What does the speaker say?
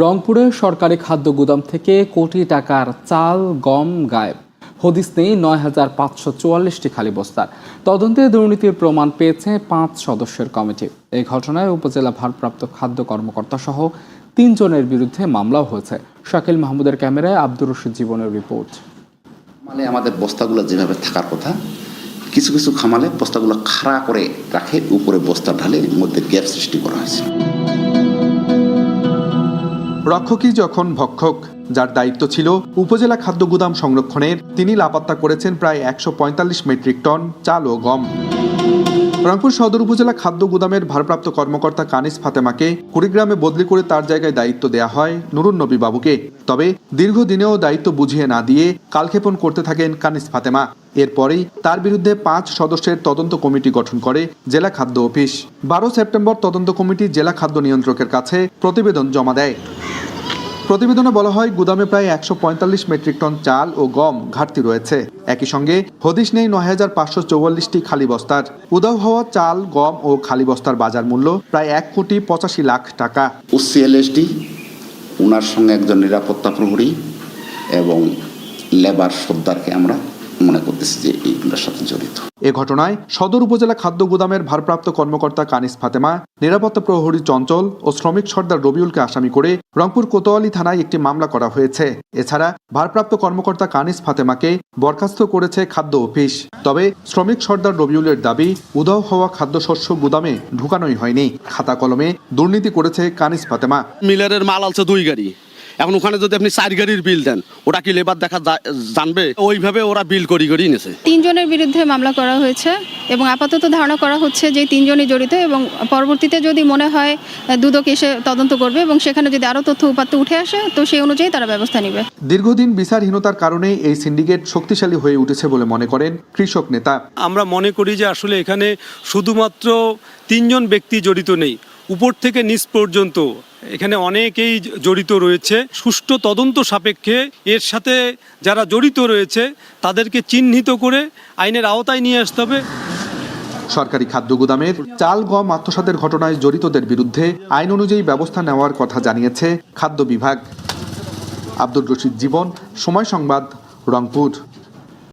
রংপুরে সরকারি খাদ্য গুদাম থেকে কোটি টাকার চাল, গম গায়েব হদিস নেই নয় হাজার পাঁচশো চুয়াল্লিশটি খালি বস্তার। তদন্তে দুর্নীতির প্রমাণ পেয়েছে পাঁচ সদস্যের কমিটি। এই ঘটনায় উপজেলা ভারপ্রাপ্ত খাদ্য কর্মকর্তা সহ তিনজনের বিরুদ্ধে মামলাও হয়েছে। শাকিল মাহমুদের ক্যামেরায় আব্দুর রশিদ জীবনের রিপোর্ট। মানে আমাদের বস্তাগুলো যেভাবে থাকার কথা, কিছু কিছু খামালে বস্তাগুলো খাড়া করে রাখে, উপরে বস্তা ঢালে মধ্যে গ্যাপ সৃষ্টি করা হয়েছে। রক্ষকই যখন ভক্ষক, যার দায়িত্ব ছিল উপজেলা খাদ্য গুদাম সংরক্ষণের, তিনি লাপাত্তা করেছেন প্রায় একশো পঁয়তাল্লিশ মেট্রিক টন চাল ও গম। রংপুর সদর উপজেলা খাদ্য গুদামের ভারপ্রাপ্ত কর্মকর্তা কানিস ফাতেমাকে কুড়িগ্রামে বদলি করে তার জায়গায় দায়িত্ব দেয়া হয় নুরুন নবী বাবুকে। তবে দীর্ঘদিনেও দায়িত্ব বুঝিয়ে না দিয়ে কালক্ষেপণ করতে থাকেন কানিস ফাতেমা। এরপরেই তার বিরুদ্ধে পাঁচ সদস্যের তদন্ত কমিটি গঠন করে জেলা খাদ্য অফিস। বারো সেপ্টেম্বর তদন্ত কমিটি জেলা খাদ্য নিয়ন্ত্রকের কাছে প্রতিবেদন জমা দেয়। প্রতিবেদনে বলা হয়, গুদামে প্রায় একশো পঁয়তাল্লিশ মেট্রিক টন চাল ও গম ঘাটতি রয়েছে। একই সঙ্গে, হদিশ নেই নয় হাজার পাঁচশো খালি বস্তার। উদাও হওয়া চাল, গম ও খালি বস্তার বাজার মূল্য প্রায় এক কোটি পঁচাশি লাখ টাকা। ওসিএলএসডি ওনার সঙ্গে একজন নিরাপত্তা প্রহরী এবং লেবার সর্দারকে আমরা মনে করতেছি যে এইগুলোর সাথে জড়িত। এ ঘটনায় সদর উপজেলা খাদ্য গুদামের ভারপ্রাপ্ত কর্মকর্তা কানিস ফাতেমা নিরাপত্তা প্রহরী চঞ্চল ও শ্রমিক সর্দার রবিউলকে আসামি করে রংপুর কোতোয়ালি থানায় একটি মামলা করা হয়েছে। এছাড়া ভারপ্রাপ্ত কর্মকর্তা কানিস ফাতেমাকে বরখাস্ত করেছে খাদ্য অফিস। তবে শ্রমিক সর্দার রবিউলের দাবি উধাও হওয়া খাদ্যশস্য গুদামে ঢুকানোই হয়নি। খাতা কলমে দুর্নীতি করেছে কানিস ফাতেমা। মিলারের মাল আলছে দুই গাড়ি। এখন ওখানে যদি আপনি চার গাড়ির বিল দেন ওটা কি লেবার দেখা জানবে? ওইভাবে ওরা বিল করি করি নিছে। তিনজনের বিরুদ্ধে মামলা করা হয়েছে এবং আপাতত ধারণা করা হচ্ছে যে তিনজনই জড়িত এবং পরবর্তীতে যদি মনে হয় দুদক এসে তদন্ত করবে এবং সেখানে যদি আরও তথ্য উপাত্ত উঠে আসে তো সেই অনুযায়ী তারা ব্যবস্থা নেবে। দীর্ঘদিন বিচারহীনতার কারণে এই সিন্ডিকেট শক্তিশালী হয়ে উঠেছে বলে মনে করেন কৃষক নেতা। আমরা মনে করি যে আসলে এখানে শুধুমাত্র তিনজন ব্যক্তি জড়িত নেই উপর থেকে নিচ পর্যন্ত। এখানে অনেকেই জড়িত রয়েছে। সুষ্ঠু তদন্ত সাপেক্ষে এর সাথে যারা জড়িত রয়েছে, তাদেরকে চিহ্নিত করে আইনের আওতায় নিয়ে আসতে হবে। সরকারি খাদ্য গুদামের চাল, গম, আত্মসাতের ঘটনায় জড়িতদের বিরুদ্ধে আইন অনুযায়ী ব্যবস্থা নেওয়ার কথা জানিয়েছে খাদ্য বিভাগ। আব্দুল রশিদ জীবন, সময় সংবাদ, রংপুর।